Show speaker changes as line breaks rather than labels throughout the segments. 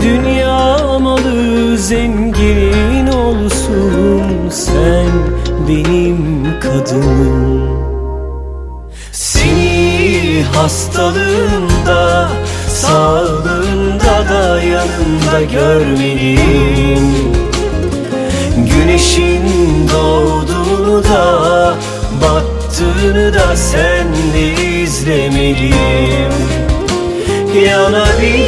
Dünya malı zengin olsun sen benim kadınım. Seni hastalığında sağlığında da yanında görmeliyim. Güneşin doğduğunu da battığını da senle izlemeliyim. Yanabilir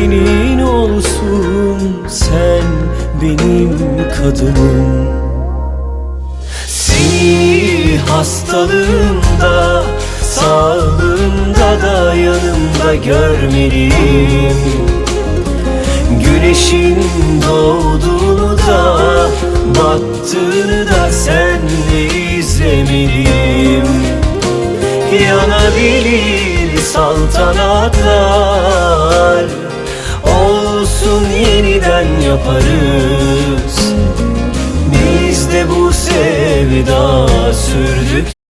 kadınım Seni hastalığında Sağlığında da yanımda görmeliyim. Güneşin doğduğunu da Battığını da senle izlemeliyim. Yanabilir saltanatlar Olsun yeniden yaparız sevda sürdük